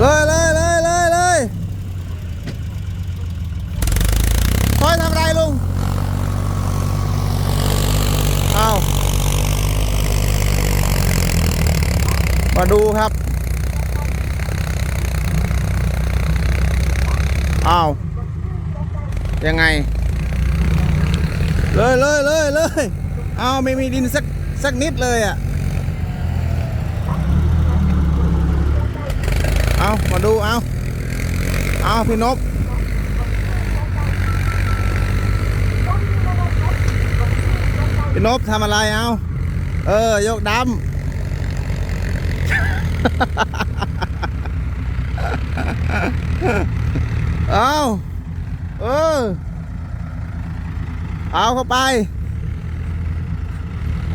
เลยเลยเลยเลยเลยคอยทำไรลุงเอามาดูครับเอายังไง เลยเลยเลยเลยเอาไม่มีดินสักสักนิดเลยอะ เอามาดูเอาเอาพี่นบพี่นบทำอะไรเอาเออ ยกดำเอาเออ เอาเข้าไป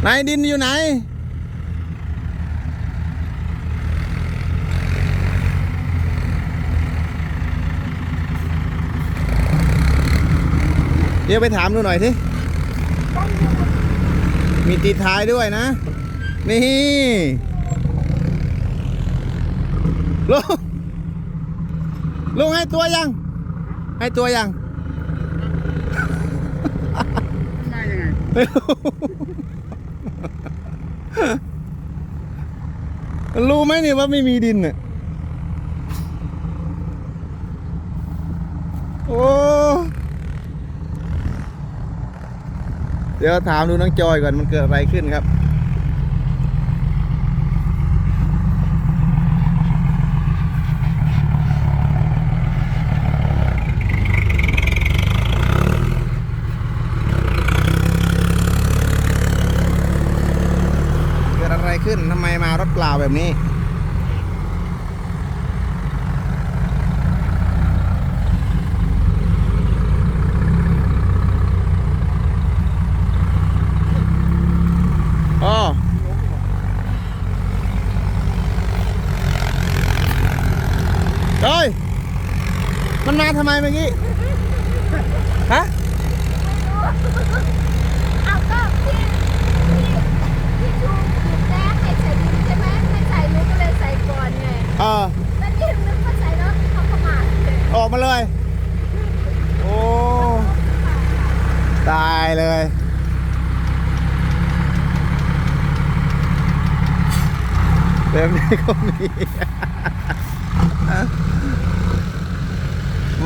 ไหนดินอยู่ไหน เดี๋ยวไปถามดูหน่อยสิมีตีท้ายด้วยนะ นี่ลุงลุงให้ตัวยัง ให้ตัวยังได้ยังไงไม่รู้รู้ไหมนี่ว่าไม่มีดินอะโอ้ เดี๋ยวถามดูน้องจอยก่อนมันเกิดอะไรขึ้นครับ เกิดอะไรขึ้นทำไมมารถเปล่าแบบนี้ อ๋อเฮ้ย มันาทำไมเมื่อกี้ฮะเอาก็พี่พี่พี่ดูถูกแจ้งให้ใส่ดินใช่ไหมไม่ใส่หนูก็เลยใส่ก่อนไงเออแล้วยิ่งนึกว่าใส่แล้วเขาขมาดเลยออกมาเลย โอ้ตายเลยแบบนี้ก็มี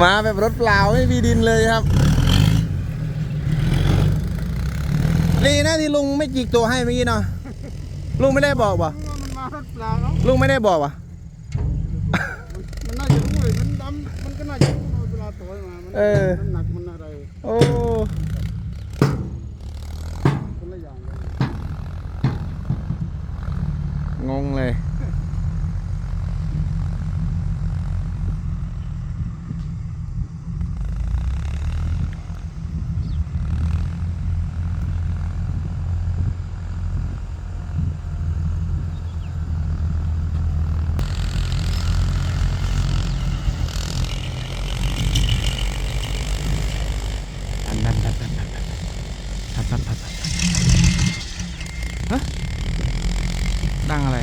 มาแบบรถเปล่าไม่มีดินเลยครับดีนะที่ลุงไม่จิกตัวให้เมื่อกี้เนาะลุงไม่ได้บอกวะมันมารถเปล่าเนาะลุงไม่ได้บอกวะมันน่าจะรู้เลยมันดำมันก็น่าจะรู้เวลาตัวมามันเออมันหนักมันอะไรโอ้คนละอย่างเลยงงเลย ดังอะไร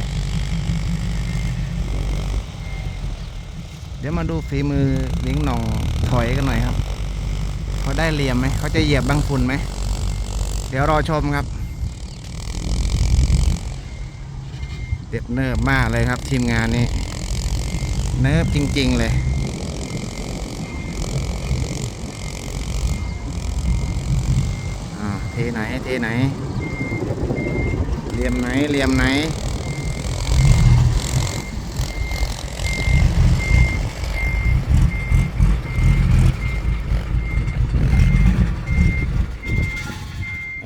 เดี๋ยวมาดูฝีมือลิงหนองถอยกันหน่อยครับเขาได้เหลี่ยมไหมเขาจะเหยียบบังฝุ่นไหม เดี๋ยวรอชมครับเด็ดเนิบมากเลยครับทีมงานนี้ เนิบจริง ๆ เลยอ่าเทไหนเทไหนเหลี่ยมไหนเหลี่ยมไหน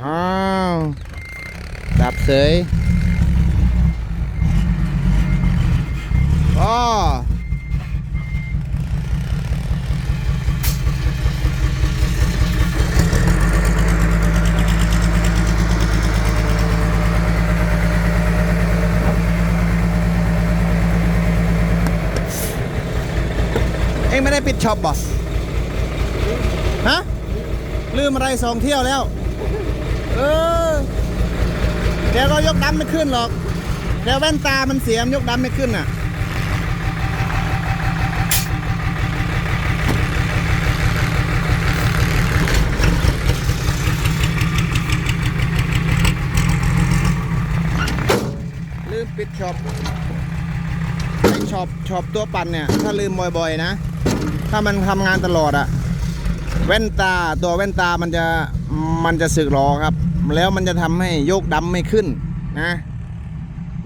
อ้าวดับเสยก็เอ็งไม่ได้ปิดช็อปบ่ฮะ ลืมอะไรสองเที่ยวแล้ว เออแกก็ยกดันไม่ขึ้นหรอกเดี๋ยวแว่นตามันเสียมยกดันไม่ขึ้นอะลืมปิดช็อปช็อปช็อปตัวปั่นเนี่ย ถ้าลืมบ่อยๆนะ ถ้ามันทำงานตลอดอะแว่นตาตัวแว่นตามันจะมันจะสึกหรอครับ แล้วมันจะทำให้โยกดำไม่ขึ้นนะ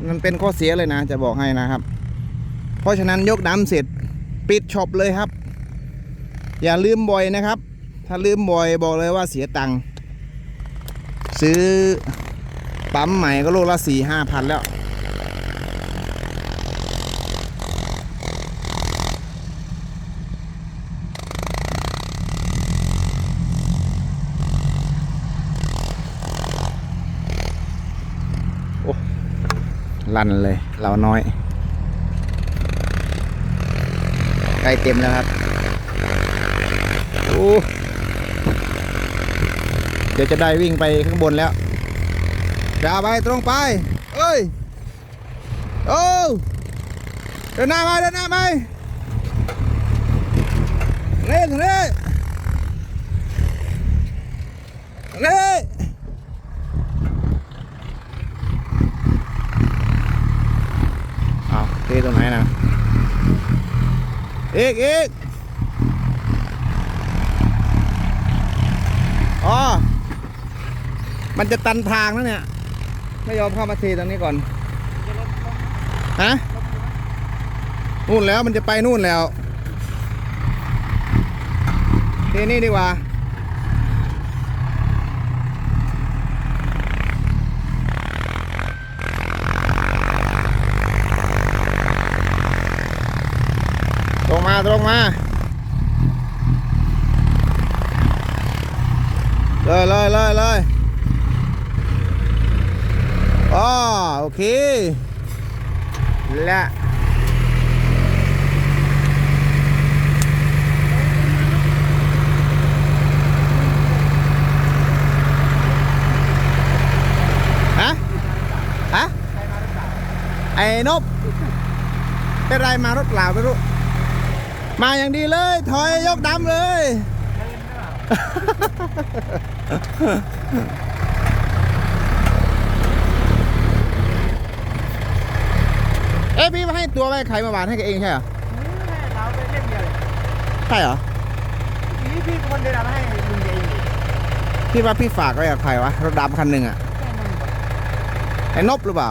มันเป็นข้อเสียเลยนะ จะบอกให้นะครับ เพราะฉะนั้นยกดำเสร็จปิดช็อปเลยครับ อย่าลืมบ่อยนะครับ ถ้าลืมบ่อยบอกเลยว่าเสียตังค์ซื้อปั๊มใหม่ก็โลละสี่ห้าพันแล้ว ลั่นเลยเราน้อยใกล้เต็มแล้วครับโอ้เดี๋ยวจะได้วิ่งไปข้างบนแล้วจะไปตรงไป เอ้ย โอ้เดินหน้าไปเดินหน้าไปเล่นเล่นเล่นเอาเท ตรงไหนนะอีกอีกอ๋อ มันจะตันทางแล้วเนี่ย ไม่ยอมเข้ามาเทตรงนี้ก่อน ฮะ นู่นแล้วมันจะไปนู่นแล้วเทนี่ดีกว่า ตรงมาตรงมาเลยเลยเลยเลยอ๋อโอเค และฮะฮะไอ้นบเป็นไรมารถเปล่าไม่รู้ มาอย่างดีเลย ถอยยกดำเลย เอ๊ะพี่มาให้ตัวไว้ใครมาหวานให้แกเองใช่เหรอเราไปเล่นเดียวเลยใช่เหรอนี่พี่คนเดินมาให้ลุงเองพี่ว่าพี่ฝากไว้กับใครวะรถดำคันหนึ่งอะไอ้นบหรือเปล่า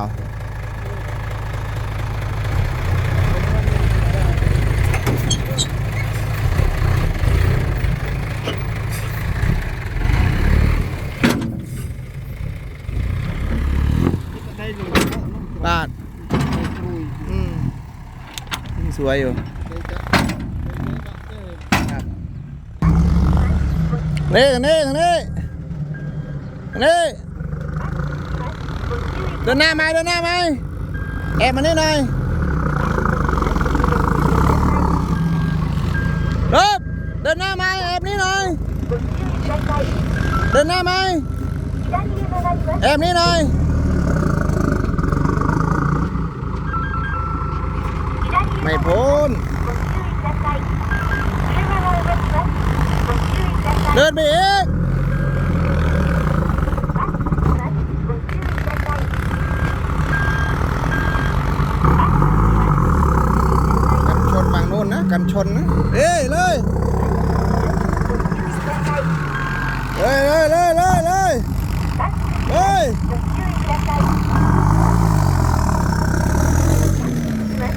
ได้ลุง ลาด อืมยิ่งส วยอยู่นี่ทางนี้ทางนี้ทางนี้เดินหน้ามาเดินหน้ามาแอบมานี่หน่อยรบเดินหน้ามาแอบนี่หน่อยเดินหน้ามาแอบนี่หน่อย ไม่พ้น เดินไปอีกกันชนฝั่งโน้นนะ กันชนนะเอ๊ยเลยเลยเลยเลยเลยเลยเลย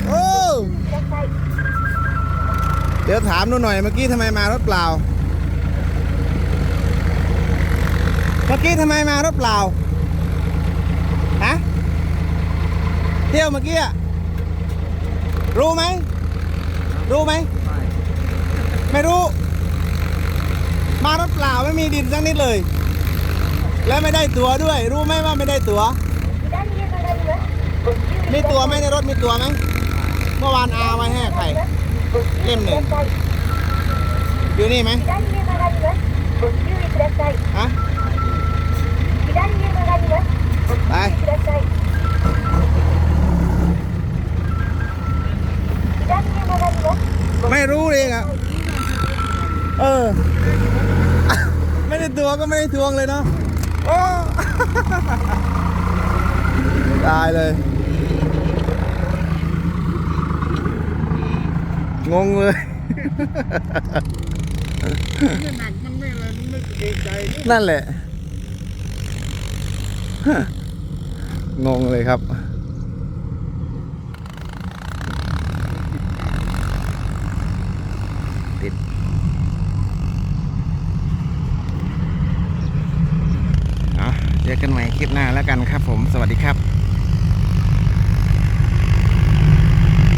โอ้เดี๋ ยวถามดูหน่อยเมื่อกี้ทำไมมารถเปล่า เมื่อกี้ทำไมมารถเปล่า ฮะ เที่ยวเมื่อกี้อะรู้ไหม รู้ไหม ไม่รู้ มารถเปล่าไม่มีดินสักนิดเลย และไม่ได้ตั๋วด้วย รู้ไหมว่าไม่ได้ตั๋ว มีตั๋วไหมในรถมีตั๋วไหม เมื่อวานอาไว้ให้ใคร เล่มหนึ่งอยู่นี่ไหมฮะไปไม่รู้เองอะ เออ ไม่ได้ตัวก็ไม่ได้ทวงเลยเนาะโอ้ตายเลย งงเลย ไม่หนักมันไม่อะไรมันไม่เกรงใจนี่นั่นแหละ งงเลยครับ ติด เอาเจอกันใหม่คลิปหน้าแล้วกันครับผม สวัสดีครับ